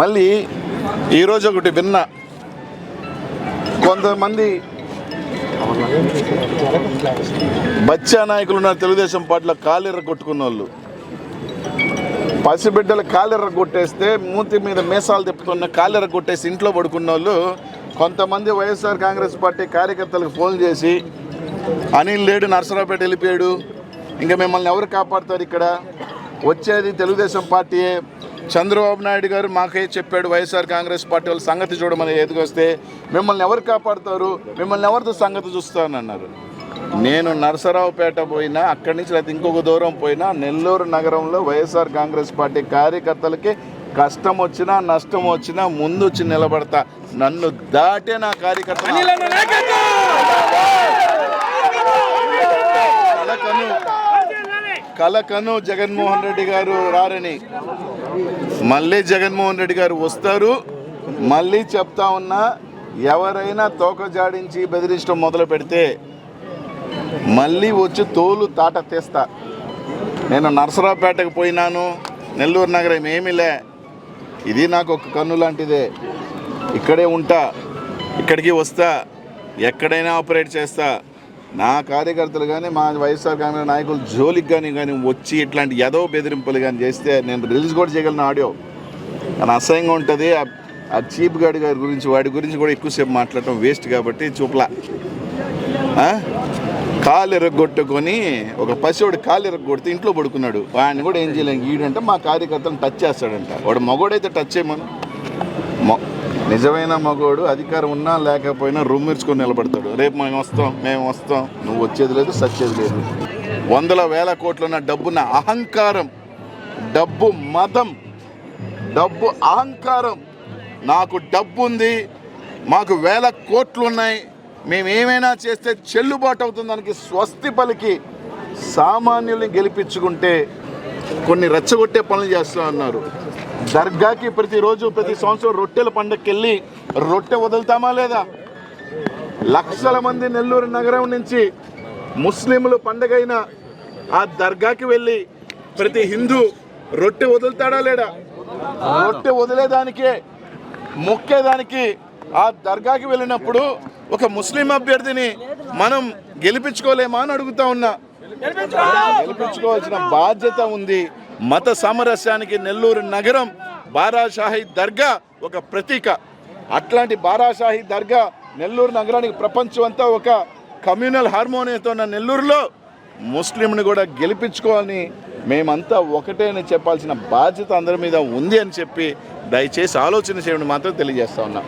మళ్ళీ ఈరోజు ఒకటి విన్న. కొంతమంది బచ్చా నాయకులు ఉన్న తెలుగుదేశం పార్టీలో కాలిర్ర కొట్టుకున్న వాళ్ళు పసిబిడ్డలు కాలిర్ర కొట్టేస్తే మూతి మీద మీసాలు తిప్పుతున్న కాలిర్ర కొట్టేసి ఇంట్లో పడుకున్న వాళ్ళు కొంతమంది వైఎస్ఆర్ కాంగ్రెస్ పార్టీ కార్యకర్తలకు ఫోన్ చేసి అనిల్ లేడు నర్సరావుపేట వెళ్ళిపోయాడు ఇంకా మిమ్మల్ని ఎవరు కాపాడుతారు ఇక్కడ? వచ్చేది తెలుగుదేశం పార్టీయే చంద్రబాబు నాయుడు గారు మాకే చెప్పాడు వైఎస్ఆర్ కాంగ్రెస్ పార్టీ వాళ్ళ సంగతి చూడమని ఎదుకొస్తే మిమ్మల్ని ఎవరు కాపాడుతారు? మిమ్మల్ని ఎవరితో సంగతి చూస్తానన్నారు. నేను నరసరావుపేట పోయినా అక్కడి నుంచి లేకపోతే ఇంకొక దూరం పోయినా నెల్లూరు నగరంలో వైఎస్ఆర్ కాంగ్రెస్ పార్టీ కార్యకర్తలకి కష్టం వచ్చినా నష్టం వచ్చినా ముందు వచ్చి నిలబడతా. నన్ను దాటే నా కార్యకర్త కలకను జగన్మోహన్ రెడ్డి గారు రారని. మళ్ళీ జగన్మోహన్ రెడ్డి గారు వస్తారు. మళ్ళీ చెప్తా ఉన్నా ఎవరైనా తోక జాడించి బెదిరించడం మొదలు పెడితే మళ్ళీ వచ్చి తోలు తాట తీస్తా. నేను నరసరావుపేటకు పోయినాను నెల్లూరు నగరం ఏమీలే ఇది నాకు ఒక కన్ను లాంటిదే. ఇక్కడే ఉంటా ఇక్కడికి వస్తా ఎక్కడైనా ఆపరేట్ చేస్తా. నా కార్యకర్తలు కానీ మా వైఎస్ఆర్ కాంగ్రెస్ నాయకులు జోలికి కానీ కానీ వచ్చి ఇట్లాంటి ఏదో బెదిరింపులు కానీ చేస్తే నేను రిలీజ్ కూడా చేయగలను ఆడియో. కానీ అసహ్యంగా ఉంటుంది. ఆ- చీప్ గార్డ్ గారి గురించి వాడి గురించి కూడా ఎక్కువసేపు మాట్లాడటం వేస్ట్ కాబట్టి చూపలా. కాలు ఎరగొట్టుకొని ఒక పసివాడు కాలు ఎరగొడితే ఇంట్లో పడుకున్నాడు. వాడిని కూడా ఏం చేయలేం. ఈడంటే మా కార్యకర్తలను టచ్ చేస్తాడంట. వాడు మగోడైతే టచ్ చేయమను. మొ నిజమైన మగోడు అధికారం ఉన్నా లేకపోయినా రూమ్ నిలబడతాడు. రేపు మేము వస్తాం మేము వస్తాం. నువ్వు వచ్చేది లేదు సచ్చేది లేదు. వందల వేల కోట్లున్న డబ్బున్న అహంకారం డబ్బు మతం డబ్బు అహంకారం. నాకు డబ్బు ఉంది మాకు వేల కోట్లు ఉన్నాయి మేము ఏమైనా చేస్తే చెల్లుబాటు అవుతుంది స్వస్తి పలికి సామాన్యుల్ని గెలిపించుకుంటే కొన్ని రెచ్చగొట్టే పనులు చేస్తా అన్నారు. దర్గాకి ప్రతిరోజు ప్రతి సంవత్సరం రొట్టెల పండగకి వెళ్ళి రొట్టె వదులుతామా లేదా? లక్షల మంది నెల్లూరు నగరం నుంచి ముస్లింలు పండగైన ఆ దర్గాకి వెళ్ళి ప్రతి హిందూ రొట్టె వదులుతాడా లేడా రొట్టె వదిలేదానికే మొక్కేదానికి ఆ దర్గాకి వెళ్ళినప్పుడు ఒక ముస్లిం అభ్యర్థిని మనం గెలిపించుకోలేమా అని అడుగుతా ఉన్నా. గెలిపించుకోవాల్సిన బాధ్యత ఉంది. మత సామరస్యానికి నెల్లూరు నగరం బారాషాహి దర్గా ఒక ప్రతీక. అట్లాంటి బారాషాహి దర్గా నెల్లూరు నగరానికి ప్రపంచం అంతా ఒక కమ్యూనల్ హార్మోనియంతో ఉన్న నెల్లూరులో ముస్లింని కూడా గెలిపించుకోవాలని మేమంతా ఒకటే అని చెప్పాల్సిన బాధ్యత అందరి మీద ఉంది అని చెప్పి దయచేసి ఆలోచన చేయడం మాత్రం తెలియజేస్తా ఉన్నా.